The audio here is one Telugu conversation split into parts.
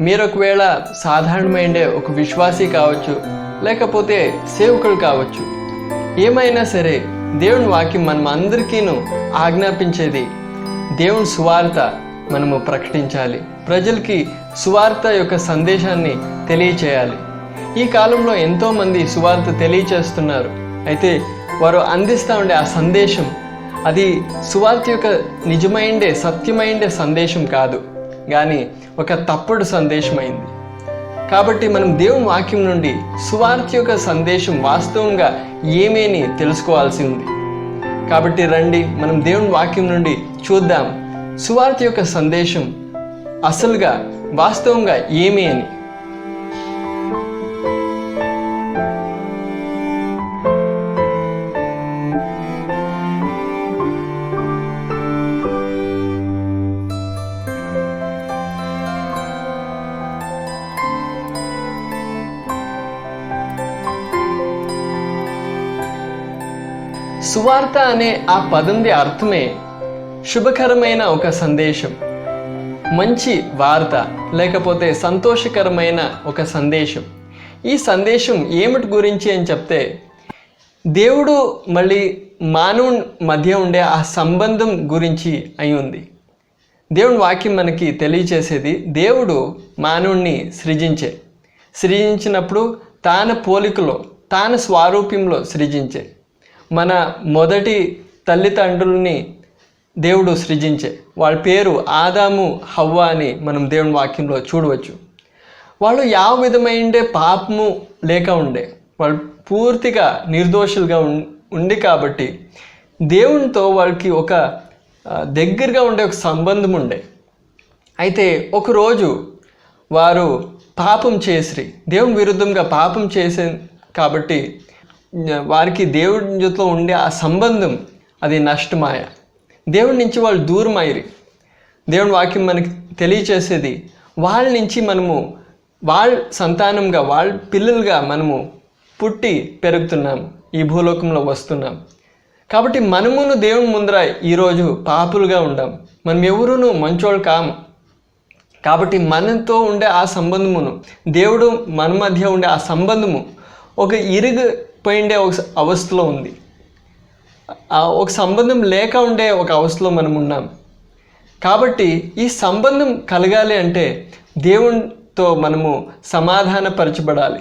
మీరు ఒకవేళ సాధారణమైన ఒక విశ్వాసి కావచ్చు లేకపోతే సేవకులు కావచ్చు ఏమైనా సరే దేవుని వాక్యం మనం అందరికీను ఆజ్ఞాపించేది దేవుని సువార్త మనము ప్రకటించాలి. ప్రజలకి సువార్త యొక్క సందేశాన్ని తెలియచేయాలి. ఈ కాలంలో ఎంతోమంది సువార్త తెలియచేస్తున్నారు. అయితే వారు అందిస్తూ ఉండే ఆ సందేశం అది సువార్త యొక్క నిజమైండే సత్యమైండే సందేశం కాదు. కానీ ఒక తప్పుడు సందేశమైంది. కాబట్టి మనం దేవుని వాక్యం నుండి సువార్త యొక్క సందేశం వాస్తవంగా ఏమేని తెలుసుకోవాల్సి ఉంది? కాబట్టి రండి మనం దేవుని వాక్యం నుండి చూద్దాం. సువార్త యొక్క సందేశం అసలుగా వాస్తవంగా ఏమే అని సువార్త అనే ఆ పదంది అర్థమే శుభకరమైన ఒక సందేశం. మంచి వార్త లేకపోతే సంతోషకరమైన ఒక సందేశం. ఈ సందేశం ఏమిటి గురించి అని చెప్తే దేవుడు మళ్ళీ మానవుని మధ్య ఉండే ఆ సంబంధం గురించి అయి ఉంది. దేవుని వాక్యం మనకి తెలియచేసేది దేవుడు మానవుణ్ణి సృజించే. సృజించినప్పుడు తాన పోలికలో తాన స్వారూప్యంలో సృజించే. మన మొదటి తల్లిదండ్రుల్ని దేవుడు సృజించే. వాళ్ళ పేరు ఆదాము హవ్వ అని మనం దేవుని వాక్యంలో చూడవచ్చు. వాళ్ళు యావ విధమైండే పాపము లేక ఉండే. వాళ్ళు పూర్తిగా నిర్దోషులుగా ఉం- ఉండి కాబట్టి దేవునితో వాళ్ళకి ఒక దగ్గరగా ఉండే ఒక సంబంధం ఉండే. అయితే ఒకరోజు వారు పాపం చేసిరి. దేవుని విరుద్ధంగా పాపం చేసే కాబట్టి వారికి దేవుడి ఉండే ఆ సంబంధం అది నష్టమాయ. దేవుడి నుంచి వాళ్ళు దూరం అయ్యి దేవుని వాక్యం మనకి తెలియచేసేది వాళ్ళ నుంచి మనము వాళ్ళ సంతానంగా వాళ్ళ పిల్లలుగా మనము పుట్టి పెరుగుతున్నాం ఈ భూలోకంలో వస్తున్నాం. కాబట్టి మనమును దేవుని ముందర ఈరోజు పాపులుగా ఉండాం. మనం ఎవరును మంచోళ్ళు కాము కాబట్టి మనతో ఉండే ఆ సంబంధమును దేవుడు మన మధ్య ఉండే ఆ సంబంధము ఒక ఇరుగు పోయిండే ఒక అవస్థలో ఉంది. ఒక సంబంధం లేక ఉండే ఒక అవస్థలో మనం ఉన్నాం. కాబట్టి ఈ సంబంధం కలగాలి అంటే దేవునితో మనము సమాధానపరచబడాలి.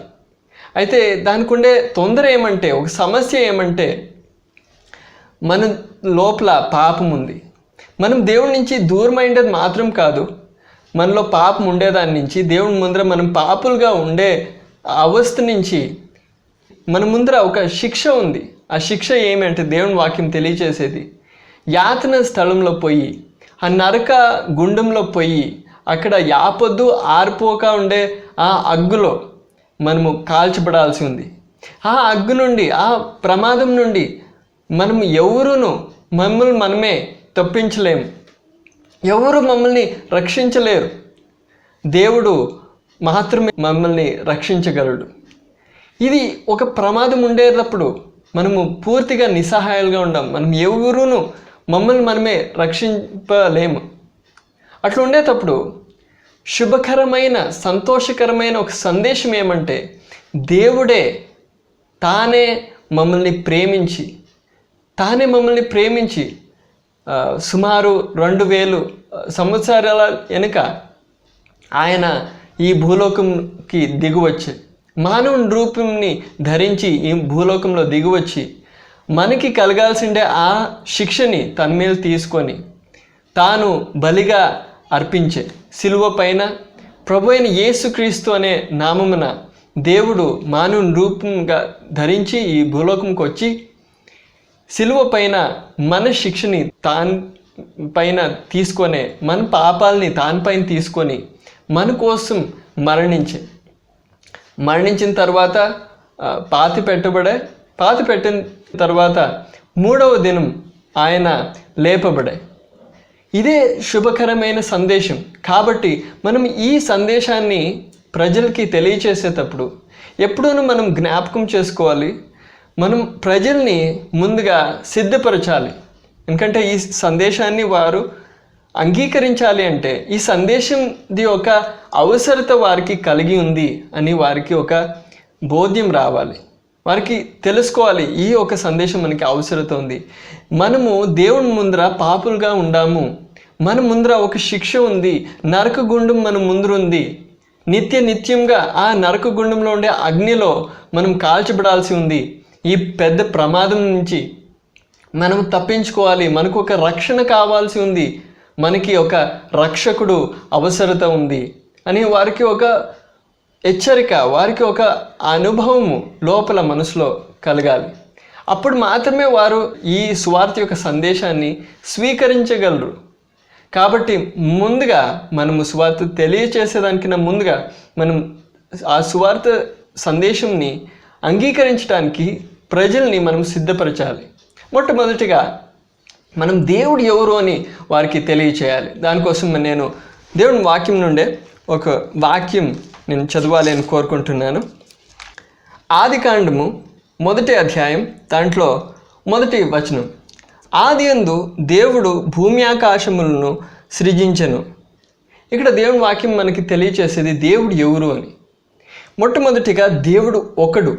అయితే దానికి ఉండే తొందర ఏమంటే ఒక సమస్య ఏమంటే మన లోపల పాపం ఉంది. మనం దేవుడి నుంచి దూరమైండేది మాత్రం కాదు. మనలో పాపం ఉండేదాని నుంచి దేవుని ముందర మనం పాపులుగా ఉండే అవస్థ నుంచి మన ముందర ఒక శిక్ష ఉంది. ఆ శిక్ష ఏమి అంటే దేవుని వాక్యం తెలియచేసేది. యాతన స్థలంలో పోయి ఆ నరక గుండంలో పోయి అక్కడ యాపొద్దు ఆరిపోక ఉండే ఆ అగ్గులో మనము కాల్చబడాల్సి ఉంది. ఆ అగ్గు నుండి ఆ ప్రమాదం నుండి మనం ఎవరును మమ్మల్ని మనమే తప్పించలేము. ఎవరు మమ్మల్ని రక్షించలేరు. దేవుడు మాత్రమే మమ్మల్ని రక్షించగలడు. ఇది ఒక ప్రమాదం ఉండేటప్పుడు మనము పూర్తిగా నిస్సహాయాలుగా ఉండం. మనం ఎవరును మమ్మల్ని మనమే రక్షింపలేము. అట్లా ఉండేటప్పుడు శుభకరమైన సంతోషకరమైన ఒక సందేశం ఏమంటే దేవుడే తానే మమ్మల్ని ప్రేమించి తానే మమ్మల్ని ప్రేమించి సుమారు రెండు వేలు సంవత్సరాల వెనుక ఆయన ఈ భూలోకంకి దిగువచ్చాడు. మానవుని రూపంని ధరించి ఈ భూలోకంలో దిగువచ్చి మనకి కలగాల్సిండే ఆ శిక్షని తన మీద తీసుకొని తాను బలిగా అర్పించే సిలువ పైన ప్రభు అయిన యేసుక్రీస్తు అనే నామమున దేవుడు మానవుని రూపంగా ధరించి ఈ భూలోకంకి వచ్చి సిలువ పైన మన శిక్షని తాన్ పైన తీసుకొనే మన పాపాలని తాన్పైన తీసుకొని మన కోసం మరణించే మరణించిన తర్వాత పాతి పెట్టబడే పాతి పెట్టిన తర్వాత మూడవ దినం ఆయన లేపబడే. ఇదే శుభకరమైన సందేశం. కాబట్టి మనం ఈ సందేశాన్ని ప్రజలకి తెలియచేసేటప్పుడు ఎప్పుడూ మనం జ్ఞాపకం చేసుకోవాలి. మనం ప్రజల్ని ముందుగా సిద్ధపరచాలి. ఎందుకంటే ఈ సందేశాన్ని వారు అంగీకరించాలి అంటే ఈ సందేశంది ఒక అవసరత వారికి కలిగి ఉంది అని వారికి ఒక బోధ్యం రావాలి. వారికి తెలుసుకోవాలి ఈ ఒక సందేశం మనకి అవసరత ఉంది. మనము దేవుని ముందర పాపులుగా ఉండాము. మన ముందర ఒక శిక్ష ఉంది. నరక గుండం మన ముందర ఉంది. నిత్య నిత్యంగా ఆ నరక గుండంలో ఉండే అగ్నిలో మనం కాల్చబడాల్సి ఉంది. ఈ పెద్ద ప్రమాదం నుంచి మనం తప్పించుకోవాలి. మనకు ఒక రక్షణ కావాల్సి ఉంది. మనకి ఒక రక్షకుడు అవసరత ఉంది అని వారికి ఒక హెచ్చరిక వారికి ఒక అనుభవము లోపల మనసులో కలగాలి. అప్పుడు మాత్రమే వారు ఈ స్వార్థ యొక్క సందేశాన్ని స్వీకరించగలరు. కాబట్టి ముందుగా మనము స్వార్థ తెలియచేసేదానికన్నా ముందుగా మనం ఆ స్వార్థ సందేశంని అంగీకరించడానికి ప్రజల్ని మనం సిద్ధపరచాలి. మొట్టమొదటిగా మనం దేవుడు ఎవరు అని వారికి తెలియచేయాలి. దానికోసం నేను దేవుని వాక్యం నుండే ఒక వాక్యం నేను చదవాలి అని కోరుకుంటున్నాను. ఆది కాండము మొదటి అధ్యాయం దాంట్లో మొదటి వచనం. ఆది అందు దేవుడు భూమి ఆకాశములను సృజించను. ఇక్కడ దేవుని వాక్యం మనకి తెలియచేసేది దేవుడు ఎవరు అని. మొట్టమొదటిగా దేవుడు ఒకడు.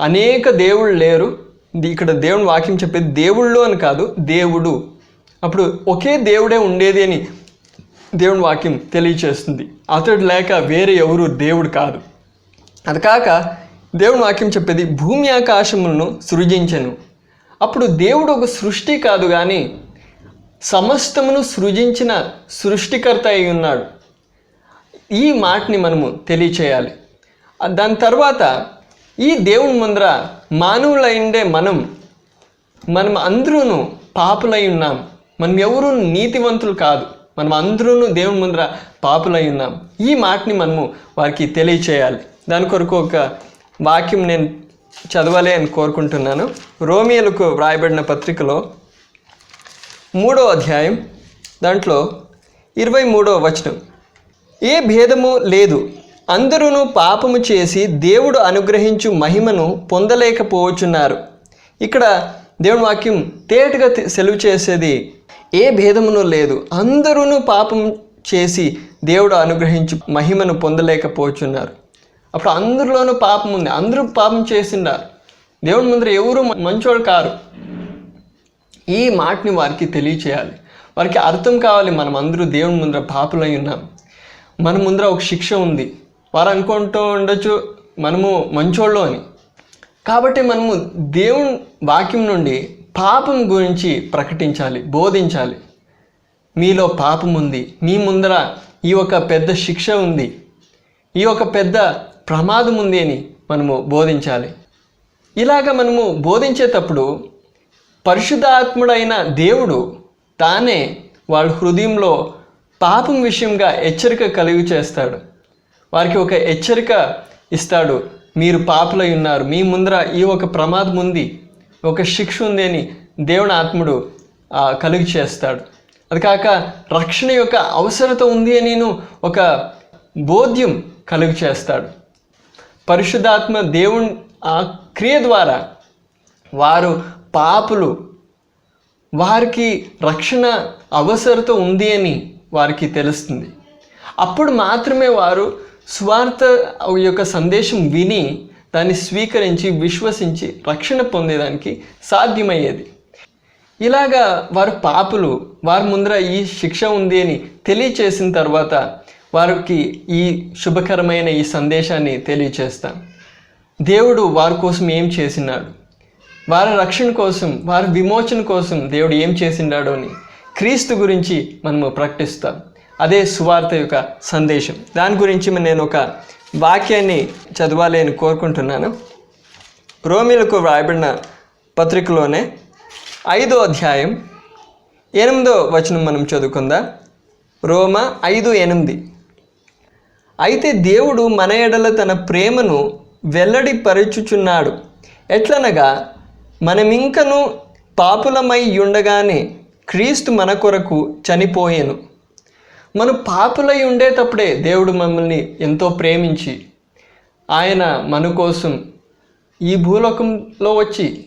అనేక దేవుళ్ళు లేరు. ఇక్కడ దేవుని వాక్యం చెప్పేది దేవుళ్ళు అని కాదు దేవుడు. అప్పుడు ఒకే దేవుడే ఉండేది అని దేవుని వాక్యం తెలియచేస్తుంది. అతడు లేక వేరే ఎవరు దేవుడు కాదు. అది కాక దేవుని వాక్యం చెప్పేది భూమి ఆకాశములను సృజించెను. అప్పుడు దేవుడు ఒక సృష్టి కాదు కానీ సమస్తమును సృజించిన సృష్టికర్త అయి ఉన్నాడు. ఈ మాటని మనము తెలియచేయాలి. దాని తర్వాత ఈ దేవుని ముందర మానవులైండే మనం మనం అందరూ పాపులై ఉన్నాం. మనం ఎవరు నీతివంతులు కాదు. మనం అందరూ దేవుని ముందర పాపులై ఉన్నాం. ఈ మాటని మనము వారికి తెలియచేయాలి. దాని కొరకు ఒక వాక్యం నేను చదవాలి అని కోరుకుంటున్నాను. రోమియోలకు వ్రాయబడిన పత్రికలో మూడో అధ్యాయం దాంట్లో ఇరవై మూడో వచనం. ఏ భేదము లేదు. అందరూ పాపము చేసి దేవుడు అనుగ్రహించు మహిమను పొందలేకపోవచ్చున్నారు. ఇక్కడ దేవుని వాక్యం తేటగా సెలవు చేసేది ఏ భేదమును లేదు. అందరూ పాపం చేసి దేవుడు అనుగ్రహించు మహిమను పొందలేకపోవచ్చున్నారు. అప్పుడు అందరిలోనూ పాపం ఉంది. అందరూ పాపం చేసిండారు. దేవుని ముందర ఎవరు మంచోడు కారు. ఈ మాటని వారికి తెలియచేయాలి. వారికి అర్థం కావాలి. మనం అందరూ దేవుని ముందర పాపులై ఉన్నాం. మన ముందర ఒక శిక్ష ఉంది. వారు అనుకుంటూ ఉండొచ్చు మనము మంచోళ్ళు అని కాబట్టి మనము దేవుని వాక్యం నుండి పాపం గురించి ప్రకటించాలి బోధించాలి. మీలో పాపం ఉంది మీ ముందర ఈ ఒక పెద్ద శిక్ష ఉంది ఈ ఒక పెద్ద ప్రమాదం ఉంది అని మనము బోధించాలి. ఇలాగ మనము బోధించేటప్పుడు పరిశుద్ధాత్ముడైన దేవుడు తానే వాళ్ళ హృదయంలో పాపం విషయంగా హెచ్చరిక కలిగి చేస్తాడు. వారికి ఒక హెచ్చరిక ఇస్తాడు. మీరు పాపులై ఉన్నారు. మీ ముందర ఈ ఒక ప్రమాదం ఉంది. ఒక శిక్ష ఉంది అని దేవుని ఆత్ముడు కలుగు చేస్తాడు. అది కాక రక్షణ యొక్క అవసరత ఉంది అని నేను ఒక బోధ్యం కలుగు చేస్తాడు. పరిశుద్ధాత్మ దేవుని ఆ క్రియ ద్వారా వారు పాపులు వారికి రక్షణ అవసరత ఉంది అని వారికి తెలుస్తుంది. అప్పుడు మాత్రమే వారు స్వార్థ యొక్క సందేశం విని దాన్ని స్వీకరించి విశ్వసించి రక్షణ పొందేదానికి సాధ్యమయ్యేది. ఇలాగా వారు పాపులు వారి ముందర ఈ శిక్ష ఉంది అని తెలియచేసిన తర్వాత వారికి ఈ శుభకరమైన ఈ సందేశాన్ని తెలియచేస్తాం దేవుడు వారి కోసం ఏం చేసినాడు? వారి రక్షణ కోసం వారి విమోచన కోసం దేవుడు ఏం చేసిండాడో అని క్రీస్తు గురించి మనము ప్రకటిస్తాం. అదే సువార్త యొక్క సందేశం. దాని గురించి నేను ఒక వాక్యాన్ని చదవాలి అని కోరుకుంటున్నాను. రోమిలకు వ్రాయబడిన పత్రికలోనే ఐదో అధ్యాయం ఎనిమిదో వచనం మనం చదువుకుందాం? రోమ ఐదు ఎనిమిది. అయితే దేవుడు మన ఎడల తన ప్రేమను వెల్లడిపరచుచున్నాడు. ఎట్లనగా మనమింకను పాపులమై ఉండగానే క్రీస్తు మన కొరకు చనిపోయాను. మనం పాపులై ఉండేటప్పుడే దేవుడు మమ్మల్ని ఎంతో ప్రేమించి ఆయన మన కోసం ఈ భూలోకంలో వచ్చి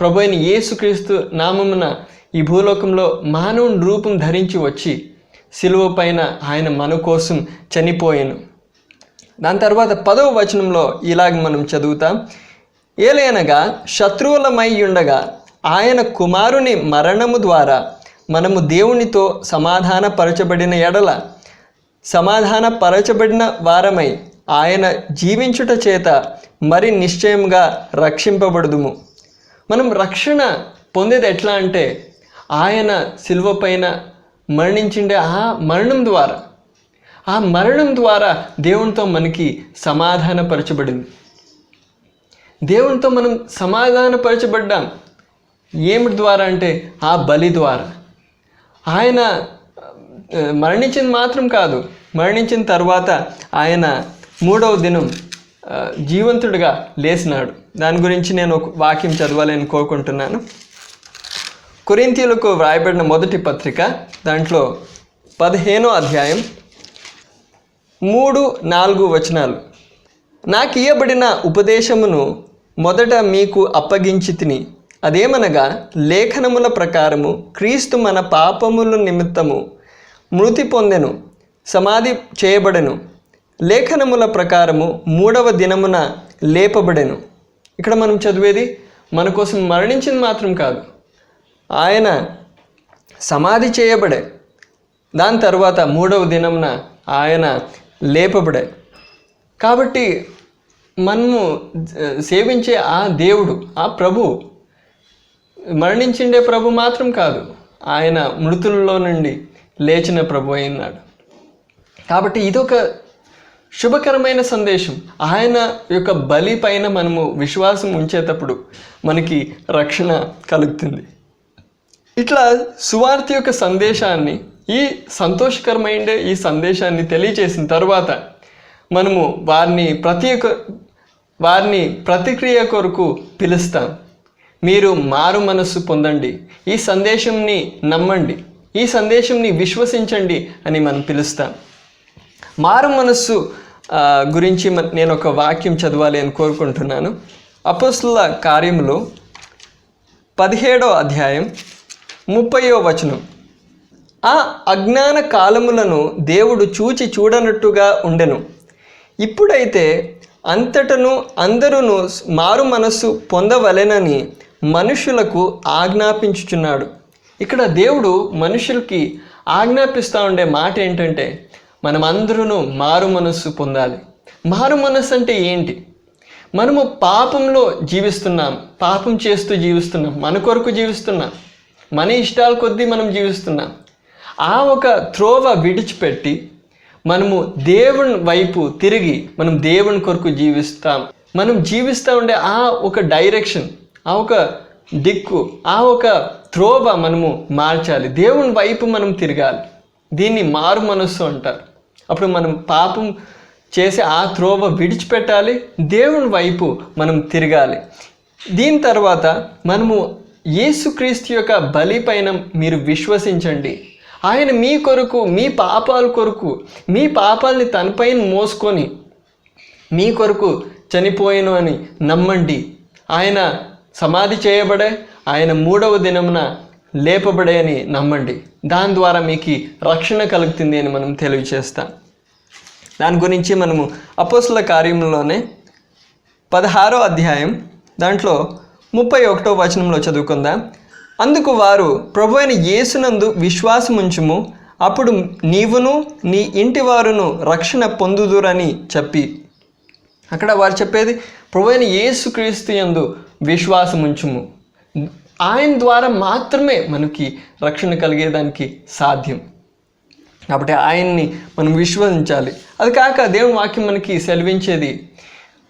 ప్రభు అయిన యేసుక్రీస్తు నామమున ఈ భూలోకంలో మానవుని రూపం ధరించి వచ్చి సిలువ పైన ఆయన మన కోసం చనిపోయాను. దాని తర్వాత పదవ వచనంలో ఇలాగ మనం చదువుతాం. ఏలైనగా శత్రువులమై ఉండగా ఆయన కుమారుని మరణము ద్వారా మనము దేవునితో సమాధానపరచబడిన ఎడల సమాధానపరచబడిన వారమై ఆయన జీవించుట చేత మరి నిశ్చయంగా రక్షింపబడుదుము. మనం రక్షణ పొందేది ఎట్లా అంటే ఆయన శిల్వ పైన మరణించిండే ఆ మరణం ద్వారా. ఆ మరణం ద్వారా దేవునితో మనకి సమాధానపరచబడింది. దేవునితో మనం సమాధానపరచబడ్డాం. ఏమిటి ద్వారా అంటే ఆ బలి ద్వారా. ఆయన మరణించింది మాత్రం కాదు. మరణించిన తర్వాత ఆయన మూడవ దినం జీవంతుడిగా లేచినాడు. దాని గురించి నేను ఒక వాక్యం చదవాలని కోరుకుంటున్నాను. కొరింతీయులకు వ్రాయబడిన మొదటి పత్రిక దాంట్లో పదిహేనో అధ్యాయం మూడు నాలుగు వచనాలు. నాకు ఇయ్యబడిన ఉపదేశమును మొదట మీకు అప్పగించి తిని అదేమనగా లేఖనముల ప్రకారము క్రీస్తు మన పాపముల నిమిత్తము మృతి పొందెను సమాధి చేయబడెను. లేఖనముల ప్రకారము మూడవ దినమున లేపబడెను. ఇక్కడ మనం చదివేది మన కోసం మరణించింది మాత్రం కాదు. ఆయన సమాధి చేయబడే దాని తర్వాత మూడవ దినమున ఆయన లేపబడే. కాబట్టి మనము సేవించే ఆ దేవుడు ఆ ప్రభు మరణించిండే ప్రభు మాత్రం కాదు ఆయన మృతులలో నుండి లేచిన ప్రభు అయినాడు కాబట్టి ఇదొక శుభకరమైన సందేశం. ఆయన యొక్క బలి పైన మనము విశ్వాసం ఉంచేటప్పుడు మనకి రక్షణ కలుగుతుంది. ఇట్లా సువార్త యొక్క సందేశాన్ని ఈ సంతోషకరమైన ఈ సందేశాన్ని తెలియచేసిన తర్వాత మనము వారిని ప్రతి ఒక్క వారిని ప్రతిక్రియ కొరకు పిలుస్తాం. మీరు మారు మనస్సు పొందండి. ఈ సందేశంని నమ్మండి. ఈ సందేశంని విశ్వసించండి అని మనం పిలుస్తాం. మారు మనస్సు గురించి మ- నేను ఒక వాక్యం చదవాలి అని కోరుకుంటున్నాను. అపోస్తుల కార్యములో పదిహేడో అధ్యాయం ముప్పయో వచనం. ఆ అజ్ఞాన కాలములను దేవుడు చూచి చూడనట్టుగా ఉండెను. ఇప్పుడైతే అంతటను అందరూ మారు మనస్సు పొందవలెనని మనుషులకు ఆజ్ఞాపించుచున్నాడు. ఇక్కడ దేవుడు మనుషులకి ఆజ్ఞాపిస్తూ ఉండే మాట ఏంటంటే మనం అందరూ మారు మనస్సు పొందాలి. మారు మనస్సు అంటే ఏంటి? మనము పాపంలో జీవిస్తున్నాం. పాపం చేస్తూ జీవిస్తున్నాం. మన కొరకు జీవిస్తున్నాం. మన ఇష్టాల కొద్దీ మనం జీవిస్తున్నాం. ఆ ఒక త్రోవ విడిచిపెట్టి మనము దేవుని వైపు తిరిగి మనం దేవుని కొరకు జీవిస్తాం. మనం జీవిస్తూ ఉండే ఆ ఒక డైరెక్షన్ ఆ ఒక దిక్కు ఆ ఒక త్రోవ మనము మార్చాలి. దేవుని వైపు మనం తిరగాలి. దీన్ని మారు మనస్సు అంటారు. అప్పుడు మనం పాపం చేసి ఆ త్రోవ విడిచిపెట్టాలి. దేవుని వైపు మనం తిరగాలి. దీని తర్వాత మనము యేసుక్రీస్తు యొక్క బలి పైన మీరు విశ్వసించండి. ఆయన మీ కొరకు మీ పాపాల కొరకు మీ పాపాలని తనపైన మోసుకొని మీ కొరకు చనిపోయాను అని నమ్మండి. ఆయన సమాధి చేయబడే ఆయన మూడవ దినమున లేపబడే అని నమ్మండి. దాని ద్వారా మీకు రక్షణ కలుగుతుంది అని మనం తెలియచేస్తాం. దాని గురించి మనము అపోసుల కార్యంలోనే పదహారో అధ్యాయం దాంట్లో ముప్పై ఒకటో వచనంలో చదువుకుందాం. అందుకు వారు ప్రభు అయిన యేసునందు విశ్వాసముంచుము అప్పుడు నీవును నీ ఇంటి వారును రక్షణ పొందుదురని చెప్పి. అక్కడ వారు చెప్పేది ప్రభు అయిన యేసుక్రీస్తు ఎందు విశ్వాసముంచుము. ఆయన ద్వారా మాత్రమే మనకి రక్షణ కలిగేదానికి సాధ్యం. కాబట్టి ఆయన్ని మనం విశ్వసించాలి. అది కాక దేవుని వాక్యం మనకి సెలవించేది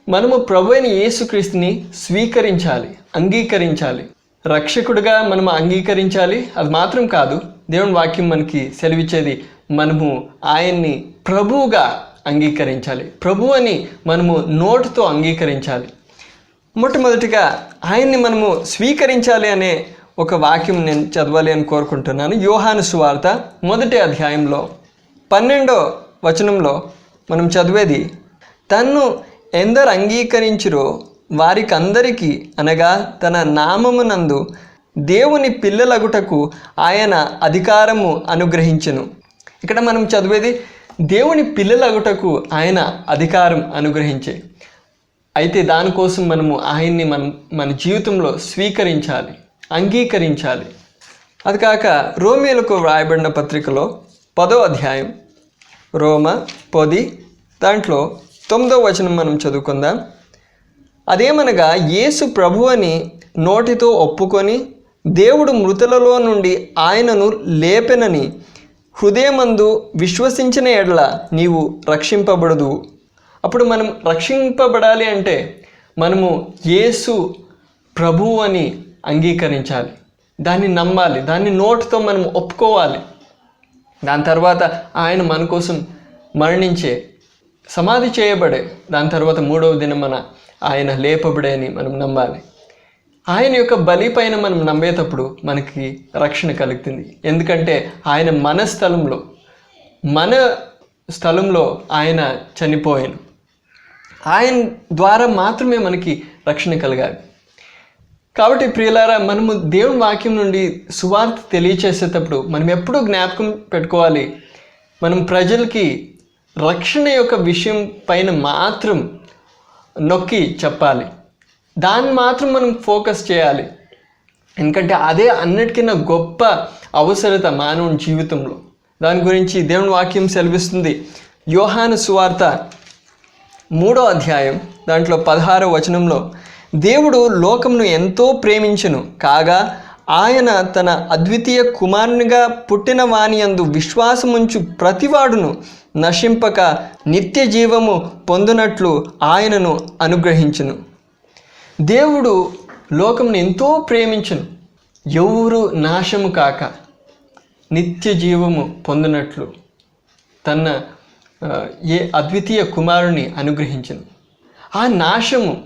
మనము ప్రభు అయిన యేసుక్రీస్తుని స్వీకరించాలి అంగీకరించాలి. రక్షకుడిగా మనం అంగీకరించాలి అది మాత్రం కాదు. దేవుని వాక్యం మనకి సెలవిచ్చేది మనము ఆయన్ని ప్రభువుగా అంగీకరించాలి. ప్రభు అని మనము నోటుతో అంగీకరించాలి. మొట్టమొదటిగా ఆయన్ని మనము స్వీకరించాలి అనే ఒక వాక్యం నేను చదవాలి అని కోరుకుంటున్నాను. యోహాను సువార్త మొదటి అధ్యాయంలో పన్నెండో వచనంలో మనం చదివేది తన్ను ఎందరు అంగీకరించిరో వారికందరికీ అనగా తన నామమునందు దేవుని పిల్లలగుటకు ఆయన అధికారము అనుగ్రహించెను. ఇక్కడ మనం చదివేది దేవుని పిల్లలగుటకు ఆయన అధికారం అనుగ్రహించే. అయితే దానికోసం మనము ఆయన్ని మనం మన జీవితంలో స్వీకరించాలి అంగీకరించాలి. అది కాక రోమిలకు వ్రాయబడిన పత్రికలో పదో అధ్యాయం రోమ పొది దాంట్లో తొమ్మిదో వచనం మనం చదువుకుందాం. అదేమనగా యేసు ప్రభు అని నోటితో ఒప్పుకొని దేవుడు మృతులలో నుండి ఆయనను లేపెనని హృదయమందు విశ్వసించిన ఎడల నీవు రక్షింపబడదు అప్పుడు మనం రక్షింపబడాలి అంటే మనము యేసు ప్రభు అని అంగీకరించాలి. దాన్ని నమ్మాలి. దాన్ని నోటితో మనం ఒప్పుకోవాలి. దాని తర్వాత ఆయన మన కోసం మరణించే సమాధి చేయబడే దాని తర్వాత మూడవ దినం మన ఆయన లేపబడే అని మనం నమ్మాలి. ఆయన యొక్క బలి పైన మనం నమ్మేటప్పుడు మనకి రక్షణ కలుగుతుంది. ఎందుకంటే ఆయన మన స్థలంలో మన స్థలంలో ఆయన చనిపోయాను ఆయన ద్వారా మాత్రమే మనకి రక్షణ కలగాలి. కాబట్టి ప్రియులారా మనము దేవుని వాక్యం నుండి సువార్త తెలియచేసేటప్పుడు మనం ఎప్పుడూ జ్ఞాపకం పెట్టుకోవాలి. మనం ప్రజలకి రక్షణ యొక్క విషయం పైన మాత్రం నొక్కి చెప్పాలి. దాన్ని మాత్రం మనం ఫోకస్ చేయాలి. ఎందుకంటే అదే అన్నిటికన్నా గొప్ప అవసరత మానవుని జీవితంలో. దాని గురించి దేవుని వాక్యం సెలవిస్తుంది. యోహాను సువార్త మూడో అధ్యాయం దాంట్లో పదహారో వచనంలో దేవుడు లోకమును ఎంతో ప్రేమించును కాగా ఆయన తన అద్వితీయ కుమారునిగా పుట్టిన వాని యందు విశ్వాసముంచు ప్రతివాడును నశింపక నిత్య జీవము పొందునట్లు ఆయనను అనుగ్రహించును. దేవుడు లోకమును ఎంతో ప్రేమించును ఎవరు నాశము కాక నిత్య జీవము పొందినట్లు తన ఏ అద్వితీయ కుమారుని అనుగ్రహించింది ఆ నాశము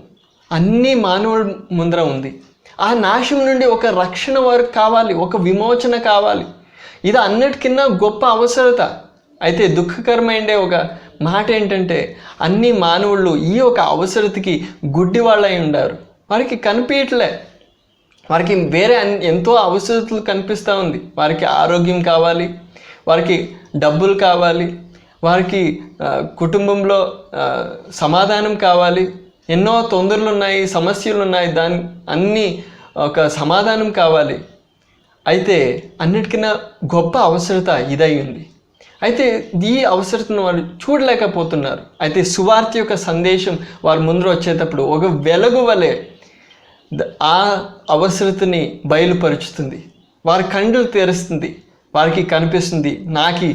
అన్ని మానవుల ముందర ఉంది. ఆ నాశం నుండి ఒక రక్షణ వరకు కావాలి ఒక విమోచన కావాలి. ఇది అన్నిటికన్నా గొప్ప అవసరత. అయితే దుఃఖకరమైన ఒక మాట ఏంటంటే అన్ని మానవుళ్ళు ఈ ఒక అవసరతకి గుడ్డి వాళ్ళై ఉండారు. వారికి కనిపించట్లే వారికి వేరే అన్- ఎంతో అవసరతలు కనిపిస్తూ ఉంది. వారికి ఆరోగ్యం కావాలి. వారికి డబ్బులు కావాలి. వారికి కుటుంబంలో సమాధానం కావాలి. ఎన్నో తొందరలు ఉన్నాయి సమస్యలు ఉన్నాయి దాని అన్ని ఒక సమాధానం కావాలి. అయితే అన్నిటికన్నా గొప్ప అవసరత ఇదై ఉంది. అయితే ఈ అవసరతను వాళ్ళు చూడలేకపోతున్నారు. అయితే సువార్త యొక్క సందేశం వారి ముందు వచ్చేటప్పుడు ఒక వెలుగు వలె ఆ అవసరతని బయలుపరుచుతుంది. వారి కండ్లు తెరుస్తుంది. వారికి కనిపిస్తుంది నాకు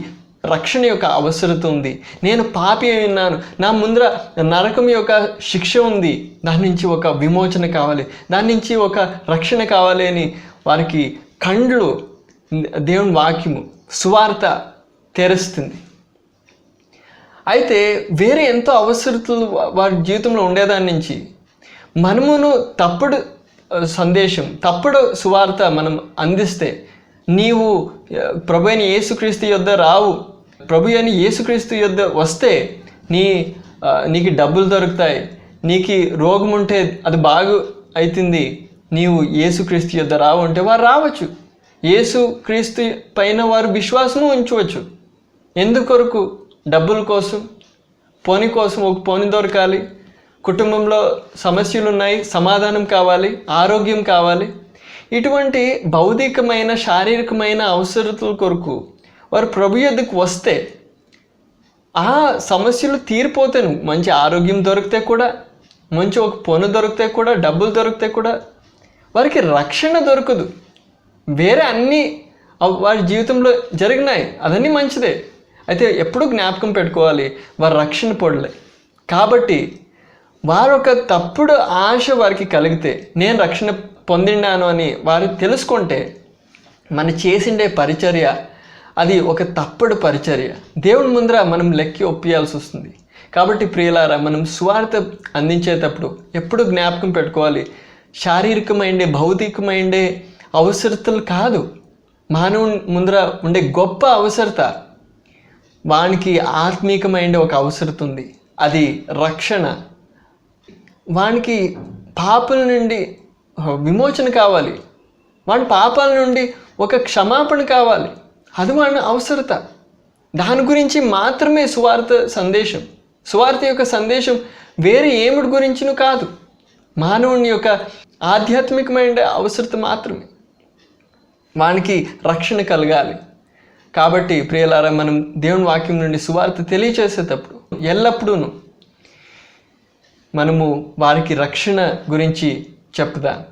రక్షణ యొక్క అవసరత ఉంది. నేను పాపి అయి ఉన్నాను. నా ముందర నరకం యొక్క శిక్ష ఉంది. దాని నుంచి ఒక విమోచన కావాలి. దాని నుంచి ఒక రక్షణ కావాలి అని వారికి కండ్లు దేవుని వాక్యము సువార్త తెరుస్తుంది. అయితే వేరే ఎంతో అవసరతలు వారి జీవితంలో ఉండేదాని నుంచి మనమును తప్పుడు సందేశం తప్పుడు సువార్త మనం అందిస్తే నీవు ఆ, ప్రభు అయిన యేసుక్రీస్తు యొద్ద రావు. ప్రభు అని యేసుక్రీస్తు యొద్ వస్తే నీ నీకు డబ్బులు దొరుకుతాయి నీకు రోగం ఉంటే అది బాగు అవుతుంది నీవు యేసుక్రీస్తు యొద్ రావు అంటే వారు రావచ్చు. యేసుక్రీస్తు పైన వారు విశ్వాసము ఉంచవచ్చు. ఎందుకొరకు? డబ్బుల కోసం పోని కోసం ఒక పోని దొరకాలి కుటుంబంలో సమస్యలు ఉన్నాయి సమాధానం కావాలి ఆరోగ్యం కావాలి. ఇటువంటి భౌతికమైన శారీరకమైన అవసరతల కొరకు వారు ప్రభు యొద్దకు వస్తే ఆ సమస్యలు తీరిపోతాను మంచి ఆరోగ్యం దొరికితే కూడా మంచి ఒక పను దొరికితే కూడా డబ్బులు దొరికితే కూడా వారికి రక్షణ దొరకదు. వేరే అన్నీ వారి జీవితంలో జరిగినాయి అదన్నీ మంచిదే. అయితే ఎప్పుడూ జ్ఞాపకం పెట్టుకోవాలి వారి రక్షణ పొడలే కాబట్టి వారు ఒక తప్పుడు ఆశ వారికి కలిగితే నేను రక్షణ పొందిండాను అని వారు తెలుసుకుంటే మన చేసిండే పరిచర్య అది ఒక తప్పుడు పరిచర్య. దేవుని ముందర మనం లెక్కి ఒప్పియాల్సి వస్తుంది. కాబట్టి ప్రియులారా మనం స్వార్థ అందించేటప్పుడు ఎప్పుడు జ్ఞాపకం పెట్టుకోవాలి? శారీరకమైండే భౌతికమైండే అవసరతలు కాదు. మానవుని ముందర ఉండే గొప్ప అవసరత వానికి ఆత్మీకమైన ఒక అవసరత ఉంది. అది రక్షణ. వానికి పాపల నుండి విమోచన కావాలి. వాడి పాపాల నుండి ఒక క్షమాపణ కావాలి. అది వాడి అవసరత. దాని గురించి మాత్రమే సువార్త సందేశం. సువార్త యొక్క సందేశం వేరే ఏమిటి గురించినూ కాదు. మానవుని యొక్క ఆధ్యాత్మికమైన అవసరత మాత్రమే. వానికి రక్షణ కలగాలి. కాబట్టి ప్రియులారా మనం దేవుని వాక్యం నుండి సువార్త తెలియచేసేటప్పుడు ఎల్లప్పుడూ మనము వారికి రక్షణ గురించి చెప్పుదాం.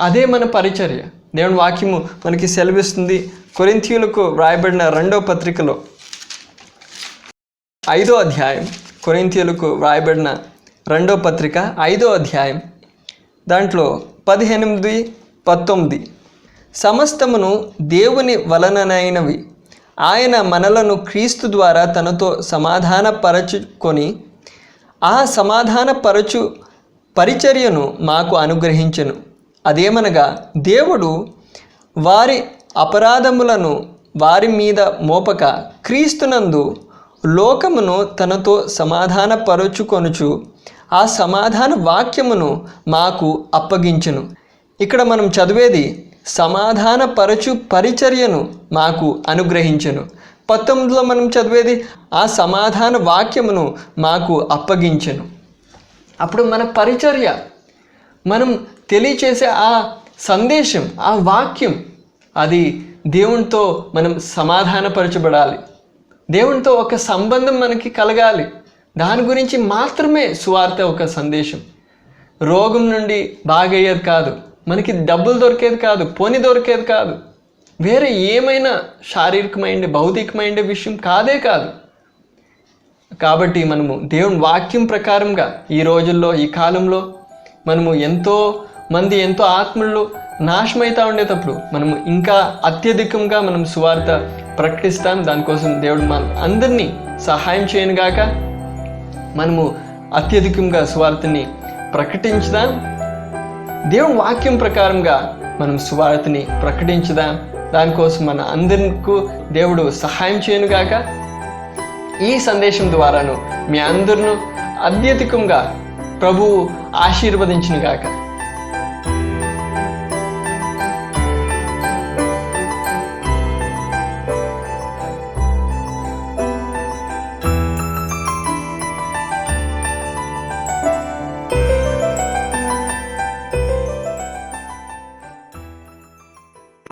అదే మన పరిచర్య. దేవుని వాక్యము మనకి సెలవిస్తుంది. కొరింథీయులకు వ్రాయబడిన రెండో పత్రికలో ఐదో అధ్యాయం కొరింథీయులకు వ్రాయబడిన రెండో పత్రిక ఐదో అధ్యాయం దాంట్లో పదిహెనిమిది పంతొమ్మిది. సమస్తమును దేవుని వలననైనవి. ఆయన మనలను క్రీస్తు ద్వారా తనతో సమాధానపరచుకొని ఆ సమాధానపరచు పరిచర్యను మాకు అనుగ్రహించెను. అదేమనగా దేవుడు వారి అపరాధములను వారి మీద మోపక క్రీస్తునందు లోకమును తనతో సమాధానపరచుకొనుచు ఆ సమాధాన వాక్యమును మాకు అప్పగించును. ఇక్కడ మనం చదివేది సమాధానపరచు పరిచర్యను మాకు అనుగ్రహించెను. పంతొమ్మిదిలో మనం చదివేది ఆ సమాధాన వాక్యమును మాకు అప్పగించెను. అప్పుడు మన పరిచర్య మనం తెలియచేసే ఆ సందేశం ఆ వాక్యం అది దేవునితో మనం సమాధానపరచబడాలి. దేవునితో ఒక సంబంధం మనకి కలగాలి. దాని గురించి మాత్రమే సువార్త ఒక సందేశం. రోగం నుండి బాగయ్యేది కాదు. మనకి డబ్బులు దొరికేది కాదు. పోని దొరికేది కాదు. వేరే ఏమైనా శారీరకమైన భౌతికమైన విషయం కాదే కాదు. కాబట్టి మనము దేవుని వాక్యం ప్రకారంగా ఈ రోజుల్లో ఈ కాలంలో మనము ఎంతో మంది ఎంతో ఆత్మల్లో నాశమైతా ఉండేటప్పుడు మనము ఇంకా అత్యధికంగా మనం సువార్త ప్రకటిస్తాం. దానికోసం దేవుడు మన అందరినీ సహాయం చేయను గాక. మనము అత్యధికంగా సువార్తని ప్రకటించుదాం. దేవుని వాక్యం ప్రకారంగా మనం సువార్తని ప్రకటించుదాం. దానికోసం మన అందరికీ దేవుడు సహాయం చేయను గాక. ఈ సందేశం ద్వారాను మీ అందరిను అత్యధికంగా ప్రభువు ఆశీర్వదించిన గాక.